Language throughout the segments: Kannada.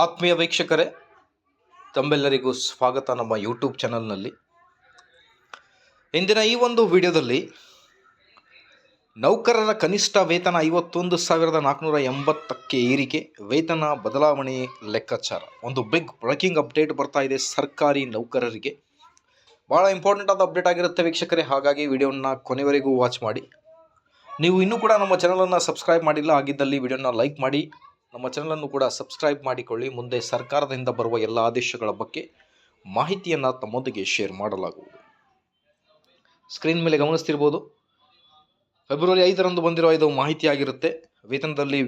ಆತ್ಮೀಯ ವೀಕ್ಷಕರೇ, ತಮ್ಮೆಲ್ಲರಿಗೂ ಸ್ವಾಗತ ನಮ್ಮ ಯೂಟ್ಯೂಬ್ ಚಾನಲ್ನಲ್ಲಿ ಇಂದಿನ ಈ ಒಂದು ವಿಡಿಯೋದಲ್ಲಿ ನೌಕರರ ಕನಿಷ್ಠ ವೇತನ ಐವತ್ತೊಂದು ಸಾವಿರದ ನಾಲ್ಕುನೂರ ಎಂಬತ್ತಕ್ಕೆ ಏರಿಕೆ, ವೇತನ ಬದಲಾವಣೆ ಲೆಕ್ಕಾಚಾರ. ಒಂದು ಬಿಗ್ ಬ್ರೇಕಿಂಗ್ ಅಪ್ಡೇಟ್ ಬರ್ತಾ ಇದೆ ಸರ್ಕಾರಿ ನೌಕರರಿಗೆ. ಭಾಳ ಇಂಪಾರ್ಟೆಂಟ್ ಆದ ಅಪ್ಡೇಟ್ ಆಗಿರುತ್ತೆ ವೀಕ್ಷಕರೇ. ಹಾಗಾಗಿ ವಿಡಿಯೋನ ಕೊನೆವರೆಗೂ ವಾಚ್ ಮಾಡಿ. ನೀವು ಇನ್ನೂ ಕೂಡ ನಮ್ಮ ಚಾನಲನ್ನು ಸಬ್ಸ್ಕ್ರೈಬ್ ಮಾಡಿಲ್ಲ ಆಗಿದ್ದಲ್ಲಿ ವಿಡಿಯೋನ ಲೈಕ್ ಮಾಡಿ. ನಮ್ಮ ಚಾನಲನ್ನು ಕೂಡ ಸಬ್ಸ್ಕ್ರೈಬ್ ಮಾಡಿಕೊಳ್ಳಿ. ಮುಂದೆ ಸರ್ಕಾರದಿಂದ ಬರುವ ಎಲ್ಲ ಆದೇಶಗಳ ಬಗ್ಗೆ ಮಾಹಿತಿಯನ್ನು ತಮ್ಮೊಂದಿಗೆ ಶೇರ್ ಮಾಡಲಾಗುವುದು. ಸ್ಕ್ರೀನ್ ಮೇಲೆ ಗಮನಿಸ್ತಿರ್ಬೋದು. ಫೆಬ್ರವರಿ ಐದರಂದು ಬಂದಿರುವ ಇದು ಮಾಹಿತಿಯಾಗಿರುತ್ತೆ. ವೇತನದಲ್ಲಿ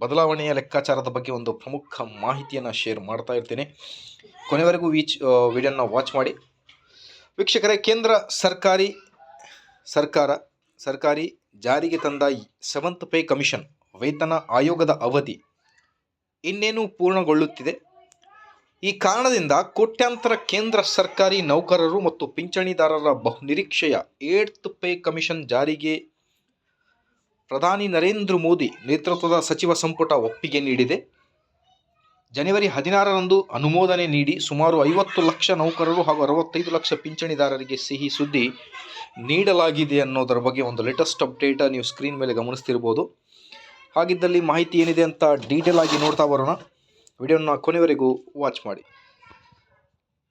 ಬದಲಾವಣೆಯ ಲೆಕ್ಕಾಚಾರದ ಬಗ್ಗೆ ಒಂದು ಪ್ರಮುಖ ಮಾಹಿತಿಯನ್ನು ಶೇರ್ ಮಾಡ್ತಾ ಇರ್ತೇನೆ. ಕೊನೆವರೆಗೂ ವೀಚ್ ವಿಡಿಯೋನ ವಾಚ್ ಮಾಡಿ. ವೀಕ್ಷಕರೇ, ಕೇಂದ್ರ ಸರ್ಕಾರಿ ಸರ್ಕಾರ, ಸರ್ಕಾರಿ ಜಾರಿಗೆ ತಂದ ಸೆವೆಂತ್ ಪೇ ಕಮಿಷನ್ ವೇತನ ಆಯೋಗದ ಅವಧಿ ಇನ್ನೇನು ಪೂರ್ಣಗೊಳ್ಳುತ್ತಿದೆ. ಈ ಕಾರಣದಿಂದ ಕೋಟ್ಯಾಂತರ ಕೇಂದ್ರ ಸರ್ಕಾರಿ ನೌಕರರು ಮತ್ತು ಪಿಂಚಣಿದಾರರ ಬಹುನಿರೀಕ್ಷೆಯ ಏಡ್ತ್ ಪೇ ಕಮಿಷನ್ ಜಾರಿಗೆ ಪ್ರಧಾನಿ ನರೇಂದ್ರ ಮೋದಿ ನೇತೃತ್ವದ ಸಚಿವ ಸಂಪುಟ ಒಪ್ಪಿಗೆ ನೀಡಿದೆ. ಜನವರಿ ಹದಿನಾರರಂದು ಅನುಮೋದನೆ ನೀಡಿ ಸುಮಾರು ಐವತ್ತು ಲಕ್ಷ ನೌಕರರು ಹಾಗೂ ಅರವತ್ತೈದು ಲಕ್ಷ ಪಿಂಚಣಿದಾರರಿಗೆ ಸಿಹಿ ಸುದ್ದಿ ನೀಡಲಾಗಿದೆ ಅನ್ನೋದರ ಬಗ್ಗೆ ಒಂದು ಲೇಟೆಸ್ಟ್ ಅಪ್ಡೇಟ್ ನೀವು ಸ್ಕ್ರೀನ್ ಮೇಲೆ ಗಮನಿಸ್ತಿರ್ಬೋದು. ಹಾಗಿದ್ದಲ್ಲಿ ಮಾಹಿತಿ ಏನಿದೆ ಅಂತ ಡೀಟೇಲ್ ಆಗಿ ನೋಡ್ತಾ ಬರೋಣ. ವಿಡಿಯೋನ ಕೊನೆವರೆಗೂ ವಾಚ್ ಮಾಡಿ.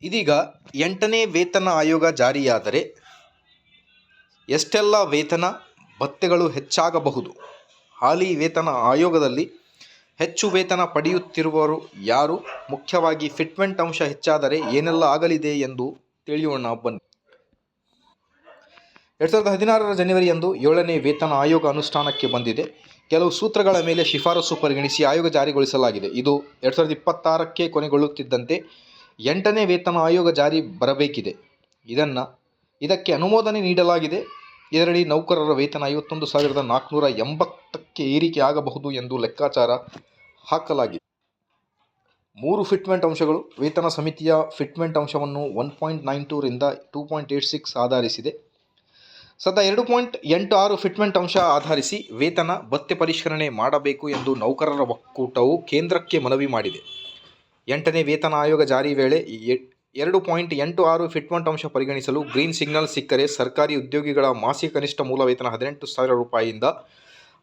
ಇದೀಗ ಎಂಟನೇ ವೇತನ ಆಯೋಗ ಜಾರಿಯಾದರೆ ಎಷ್ಟೆಲ್ಲ ವೇತನ ಭತ್ಯೆಗಳು ಹೆಚ್ಚಾಗಬಹುದು? ಹಾಲಿ ವೇತನ ಆಯೋಗದಲ್ಲಿ ಹೆಚ್ಚು ವೇತನ ಪಡೆಯುತ್ತಿರುವವರು ಯಾರು? ಮುಖ್ಯವಾಗಿ ಫಿಟ್ಮೆಂಟ್ ಅಂಶ ಹೆಚ್ಚಾದರೆ ಏನೆಲ್ಲ ಆಗಲಿದೆ ಎಂದು ತಿಳಿಯೋಣ ಬನ್ನಿ. ಎರಡು ಸಾವಿರದ ಹದಿನಾರರ ಜನವರಿಯಂದು ಏಳನೇ ವೇತನ ಆಯೋಗ ಅನುಷ್ಠಾನಕ್ಕೆ ಬಂದಿದೆ. ಕೆಲವು ಸೂತ್ರಗಳ ಮೇಲೆ ಶಿಫಾರಸು ಪರಿಗಣಿಸಿ ಆಯೋಗ ಜಾರಿಗೊಳಿಸಲಾಗಿದೆ. ಇದು ಎರಡು ಸಾವಿರದ ಇಪ್ಪತ್ತಾರಕ್ಕೆ ಕೊನೆಗೊಳ್ಳುತ್ತಿದ್ದಂತೆ ಎಂಟನೇ ವೇತನ ಆಯೋಗ ಜಾರಿ ಬರಬೇಕಿದೆ. ಇದನ್ನು, ಇದಕ್ಕೆ ಅನುಮೋದನೆ ನೀಡಲಾಗಿದೆ. ಇದರಲ್ಲಿ ನೌಕರರ ವೇತನ ಐವತ್ತೊಂದು ಸಾವಿರದ ನಾಲ್ಕುನೂರ ಎಂಬತ್ತಕ್ಕೆ ಏರಿಕೆ ಆಗಬಹುದು ಎಂದು ಲೆಕ್ಕಾಚಾರ ಹಾಕಲಾಗಿದೆ. ಮೂರು ಫಿಟ್ಮೆಂಟ್ ಅಂಶಗಳು ವೇತನ ಸಮಿತಿಯ ಫಿಟ್ಮೆಂಟ್ ಅಂಶವನ್ನು ಒನ್ ಪಾಯಿಂಟ್ ನೈನ್ ಟೂರಿಂದ ಟೂ ಪಾಯಿಂಟ್ ಏಟ್ ಸಿಕ್ಸ್ ಆಧರಿಸಿದೆ. ಸದಾ ಎರಡು ಪಾಯಿಂಟ್ ಎಂಟು ಆರು ಫಿಟ್ಮೆಂಟ್ ಅಂಶ ಆಧರಿಸಿ ವೇತನ ಭತ್ತೆ ಪರಿಷ್ಕರಣೆ ಮಾಡಬೇಕು ಎಂದು ನೌಕರರ ಒಕ್ಕೂಟವು ಕೇಂದ್ರಕ್ಕೆ ಮನವಿ ಮಾಡಿದೆ. ಎಂಟನೇ ವೇತನ ಆಯೋಗ ಜಾರಿ ವೇಳೆ ಎರಡು ಪಾಯಿಂಟ್ ಎಂಟು ಆರು ಫಿಟ್ಮೆಂಟ್ ಅಂಶ ಪರಿಗಣಿಸಲು ಗ್ರೀನ್ ಸಿಗ್ನಲ್ ಸಿಕ್ಕರೆ ಸರ್ಕಾರಿ ಉದ್ಯೋಗಿಗಳ ಮಾಸಿಕ ಕನಿಷ್ಠ ಮೂಲ ವೇತನ ಹದಿನೆಂಟು ಸಾವಿರ ರೂಪಾಯಿಯಿಂದ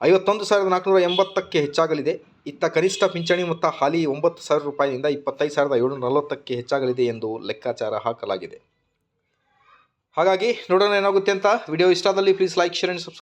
ಐವತ್ತೊಂದು ಸಾವಿರದ ನಾಲ್ಕುನೂರ ಎಂಬತ್ತಕ್ಕೆ ಹೆಚ್ಚಾಗಲಿದೆ. ಇತ್ತ ಕನಿಷ್ಠ ಪಿಂಚಣಿ ಮೊತ್ತ ಹಾಲಿ ಒಂಬತ್ತು ಸಾವಿರ ರೂಪಾಯಿಯಿಂದ ಇಪ್ಪತ್ತೈದು ಸಾವಿರದ ಏಳುನೂರ ನಲವತ್ತಕ್ಕೆ ಹೆಚ್ಚಾಗಲಿದೆ ಎಂದು ಲೆಕ್ಕಾಚಾರ ಹಾಕಲಾಗಿದೆ. ಹಾಗಾಗಿ ನೋಡೋಣ ಏನಾಗುತ್ತೆ ಅಂತ. ವಿಡಿಯೋ ಇಷ್ಟ ಆದಲ್ಲಿ please like share and subscribe